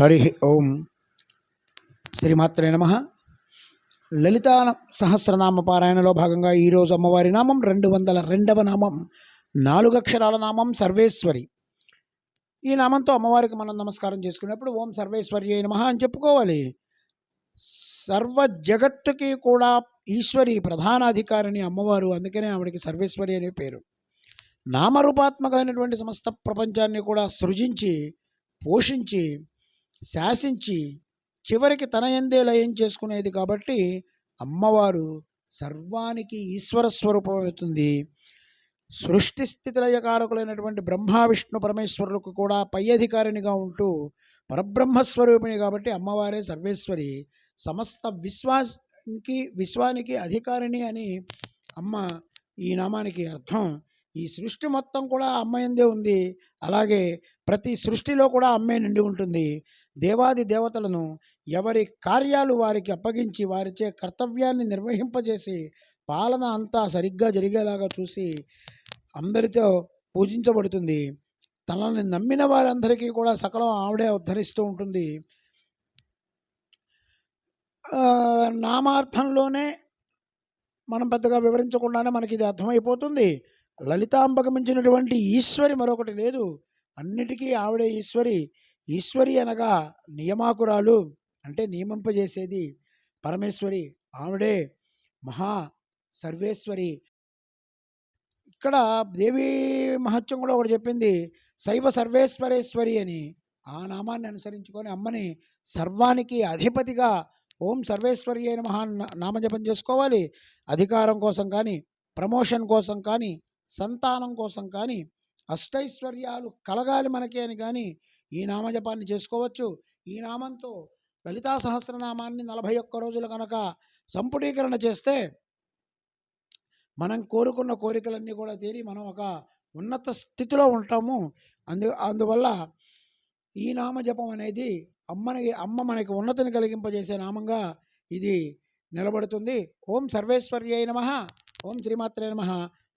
హరి ఓం. శ్రీమాత్రే నమ. లలితా సహస్రనామ పారాయణలో భాగంగా ఈరోజు అమ్మవారి నామం రెండు వందల రెండవ నామం. నాలుగు అక్షరాల నామం సర్వేశ్వరి. ఈ నామంతో అమ్మవారికి మనం నమస్కారం చేసుకున్నప్పుడు ఓం సర్వేశ్వరి అయిన మహా అని చెప్పుకోవాలి. సర్వ జగత్తుకి కూడా ఈశ్వరి ప్రధానాధికారిని అమ్మవారు. అందుకనే ఆవిడకి సర్వేశ్వరి అనే పేరు. నామరూపాత్మకమైనటువంటి సమస్త ప్రపంచాన్ని కూడా సృజించి పోషించి శాసించి చివరికి తన ఎందే లయం చేసుకునేది కాబట్టి అమ్మవారు సర్వానికి ఈశ్వర స్వరూపం అవుతుంది. సృష్టి స్థితి లయకారకులైనటువంటి బ్రహ్మ విష్ణు పరమేశ్వరులకు కూడా పై అధికారినిగా ఉంటూ పరబ్రహ్మస్వరూపిణి కాబట్టి అమ్మవారే సర్వేశ్వరి. సమస్త విశ్వానికి విశ్వానికి అధికారిణి అని అమ్మ ఈ నామానికి అర్థం. ఈ సృష్టి మొత్తం కూడా అమ్మ ఎందే ఉంది. అలాగే ప్రతి సృష్టిలో కూడా అమ్మే నిండి ఉంటుంది. దేవాది దేవతలను ఎవరి కార్యాలు వారికి అప్పగించి వారిచే కర్తవ్యాన్ని నిర్వహింపజేసి పాలన అంతా సరిగ్గా జరిగేలాగా చూసి అందరితో పూజించబడుతుంది. తనని నమ్మిన వారందరికీ కూడా సకలం ఆవిడే ఉద్ధరిస్తూ ఉంటుంది. నామార్థంలోనే మనం పెద్దగా వివరించకుండానే మనకి ఇది అర్థమైపోతుంది. లలితాంబకు మించినటువంటి ఈశ్వరి మరొకటి లేదు. అన్నిటికీ ఆవిడే ఈశ్వరి. ఈశ్వరి అనగా నియమాకురాలు అంటే నియమింపజేసేది పరమేశ్వరి. ఆవిడే మహా సర్వేశ్వరి. ఇక్కడ దేవీ మహత్యం కూడా ఒకటి చెప్పింది శైవ సర్వేశ్వరేశ్వరి అని. ఆ నామాన్ని అనుసరించుకొని అమ్మని సర్వానికి అధిపతిగా ఓం సర్వేశ్వరి అయిన మహా నామజపం చేసుకోవాలి. అధికారం కోసం కానీ ప్రమోషన్ కోసం కానీ సంతానం కోసం కానీ అష్టైశ్వర్యాలు కలగాలి మనకే అని కానీ ఈ నామజపాన్ని చేసుకోవచ్చు. ఈ నామంతో లలితా సహస్రనామాన్ని నలభై ఒక్క రోజులు కనుక సంపుటీకరణ చేస్తే మనం కోరుకున్న కోరికలన్నీ కూడా తీరి మనం ఒక ఉన్నత స్థితిలో ఉంటాము. అందు అందువల్ల ఈ నామజపం అనేది అమ్మని అమ్మ మనకి ఉన్నతిని కలిగింపజేసే నామంగా ఇది నిలబడుతుంది. ఓం సర్వేశ్వర్యై నమ. ఓం శ్రీమాత్రే నమ.